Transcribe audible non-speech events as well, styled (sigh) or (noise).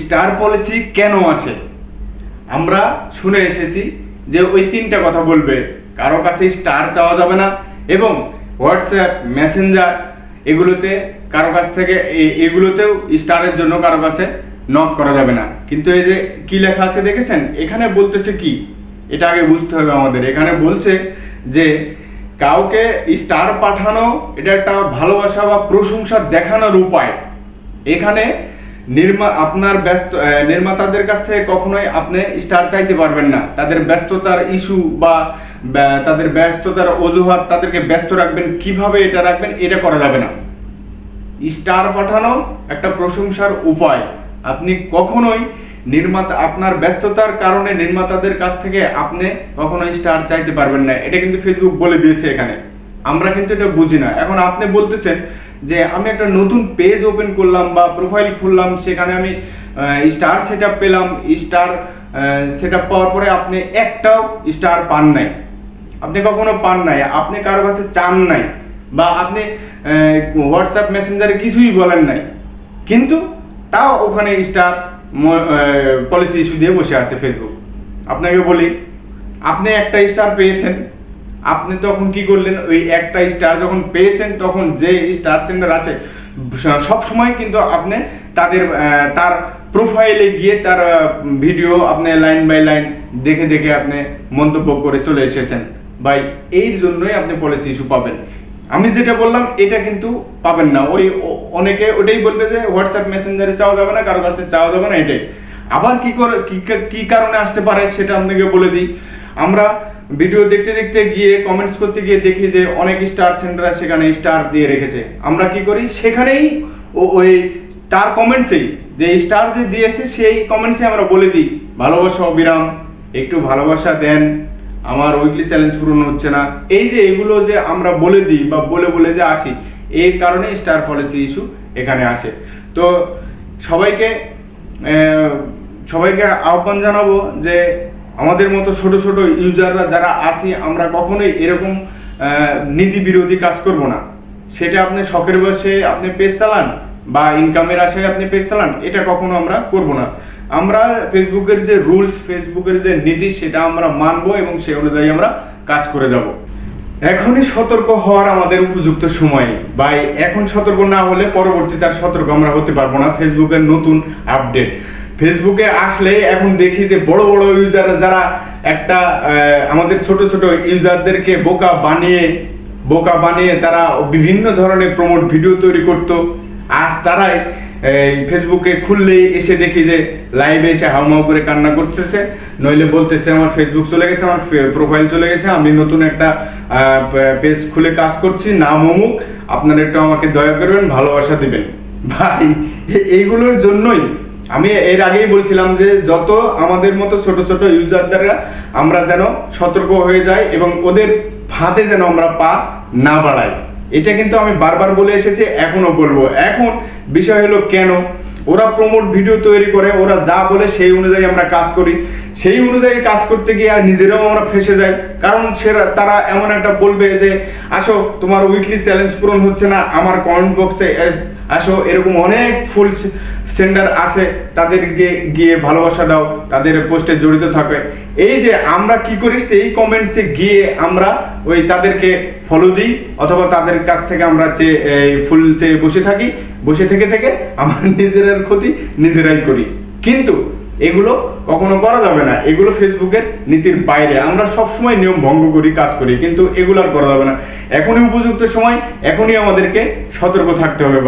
Star policy কেন আসে? আমরা শুনে এসেছি যে ওই তিনটা কথা বলবে। কারও কাছে স্টার চাওয়া যাবে না এবং হোয়াটসঅ্যাপ, মেসেঞ্জার এগুলোতে কারও কাছ থেকে এগুলোতেও স্টারের জন্য কারও কাছে নক করা যাবে না। কিন্তু এই যে কি লেখা আছে দেখেছেন? এখানে বলতেছে কি? এটা আগে বুঝতে হবে আমাদের। এখানে বলছে যে কাউকে স্টার পাঠানো এটা একটা ভালোবাসা বা প্রশংসা দেখানোর উপায়। এখানে নির্মা, আপনার ব্যস্ত নির্মাতাদের কাছ থেকে কখনোই আপনি স্টার চাইতে পারবেন না। তাদের ব্যস্ততার ইস্যু বা তাদের ব্যস্ততার অজুহাত তাদেরকে ব্যস্ত রাখবেন। কীভাবে এটা রাখবেন, এটা করা যাবে না। স্টার পাঠানো একটা প্রশংসার উপায়। আপনি কখনোই নির্মাতা, আপনার ব্যস্ততার কারণে নির্মাতাদের কাছ থেকে আপনি কখনোই স্টার চাইতে পারবেন না। এটা কিন্তু ফেসবুক বলে দিয়েছে এখানে। আমরা কিন্তু এটা বুঝি না। এখন আপনি বলতেছেন যে আমি একটা নতুন পেজ ওপেন করলাম বা প্রোফাইল খুললাম, সেখানে আমি স্টার সেট পেলাম। স্টার সেট পাওয়ার পরে আপনি একটাও স্টার পান নাই। আপনি কখনো পান নাই। আপনি কারও কাছে চান নাই বা আপনি হোয়াটসঅ্যাপ মেসেঞ্জারে কিছুই বলেন নাই। কিন্তু তাও ওখানে স্টার পলিসি ইস্যু দিয়ে বসে আছে ফেসবুক আপনাকে বলি, আপনি একটা স্টার পেয়েছেন। আপনি তখন কি করলেন? ওই একটা স্টার যখন পেয়েছেন, তখন যে স্টার সেন্টার আছে সব সময় কিন্তু আপনি তাদের তার প্রোফাইলে গিয়ে তার ভিডিও আপনি লাইন বাই লাইন দেখে দেখে আপনি মন্তব্য করে চলে এসেছেন। ভাই এই জন্যই আপনি পলিসি ইস্যু পাবেন। আমি যেটা বললাম, এটা কিন্তু পাবেন না। ওই অনেকে ওটাই বলবে যে হোয়াটসঅ্যাপ মেসেঞ্জারে চাওয়া যাবে না, কারও কাছে চাওয়া যাবে না, এটাই। আবার কি করে, কি- কি কারণে আসতে পারে, সেটা আপনাকে বলে দিই। আমরা ভিডিও দেখতে দেখতে গিয়ে কমেন্টস করতে গিয়ে দেখি যে অনেক স্টার সেন্টার সেখানে স্টার দিয়ে রেখেছে। আমরা কি করি? সেখানেই ওই তার কমেন্টসেই যে স্টার যে দিয়েছে, সেই কমেন্টসে আমরা বলে দিই, ভালোবাসা অবিরাম, একটু ভালোবাসা দেন, আমার উইকলি চ্যালেঞ্জ পূরণ হচ্ছে না। এই যে এগুলো যে আমরা বলে দিই বা বলে বলে যে আসি এই কারণে স্টার পলিসি ইস্যু এখানে আসে। তো সবাইকে সবাইকে আহ্বান জানাব যে আমাদের মতো ছোট ছোট ইউজাররা যারা আসি আমরা কখনোই এরকম নীতি বিরোধী কাজ করব না। সেটা আপনি শখের বসে আপনি পেজ চালান বা ইনকামের আশায় আপনি পেজ চালান, এটা কখনো আমরা করব না। আমরা ফেসবুকের যে রুলস ফেসবুকের যে নীতি, সেটা আমরা মানবো এবং সেই অনুযায়ী আমরা কাজ করে যাব। এখনই সতর্ক হওয়ার আমাদের উপযুক্ত সময়। বা এখন সতর্ক না হলে পরবর্তীতে আর সতর্ক আমরা হতে পারব না। ফেসবুকের নতুন আপডেট ফেসবুকে আসলে এখন দেখি যে বড় বড় ইউজার যারা একটা আমাদের ছোট ছোট ইউজারদেরকে বোকা বানিয়ে বোকা বানিয়ে তারা বিভিন্ন ধরনের প্রমোট ভিডিও তৈরি করতো। আজ তারাই ফেসবুকে খুললেই এসে দেখি যে লাইভে এসে হাউমাউ করে কান্না করতেছে। নইলে বলতেছে, আমার ফেসবুক চলে গেছে, আমার প্রোফাইল চলে গেছে, আমি নতুন একটা পেজ খুলে কাজ করছি। নাম অমুক আপনারা একটু আমাকে দয়া করবেন, ভালোবাসা দিবেন। ভাই এইগুলোর জন্যই আমি এর আগেই বলছিলাম যে যত আমাদের মতো ছোট ছোট ইউজাররা আমরা যেন সতর্ক হয়ে যাই এবং ওদের ফাঁদে যেন আমরা পা না বাড়াই। এটা কিন্তু আমি বারবার বলে এসেছি এখনও বলব। এখন বিষয় হলো কেন? ওরা প্রমোট ভিডিও তৈরি করে, ওরা যা বলে সেই অনুযায়ী আমরা কাজ করি। সেই অনুযায়ী কাজ করতে গিয়ে আর নিজেরাও আমরা ফেসে যাই। কারণ সেরা তারা এমন একটা বলবে যে, আসো, তোমার উইকলি চ্যালেঞ্জ পূরণ হচ্ছে না, আমার কমেন্ট বক্সে আসো। এরকম অনেক ফুল সেন্ডার আছে, তাদেরকে গিয়ে ভালোবাসা দাও, তাদের পোস্টে জড়িত থাকে। এই যে আমরা কি করিস এই কমেন্টসে গিয়ে আমরা ওই তাদেরকে ফলো দিই, অথবা তাদের কাছ থেকে আমরা চেয়ে ফুল চেয়ে বসে থাকি, বসে থেকে থেকে আমরা (laughs) নিজেদের ক্ষতি নিজেরাই করি। কিন্তু এগুলো কখনো করা যাবে না। এগুলো ফেসবুকের নীতির বাইরে। আমরা সব সময় নিয়ম ভঙ্গ করি, কাজ করি, কিন্তু এগুলো আর করা যাবে না। এখনই উপযুক্ত সময়, এখনই আমাদেরকে সতর্ক থাকতে হবে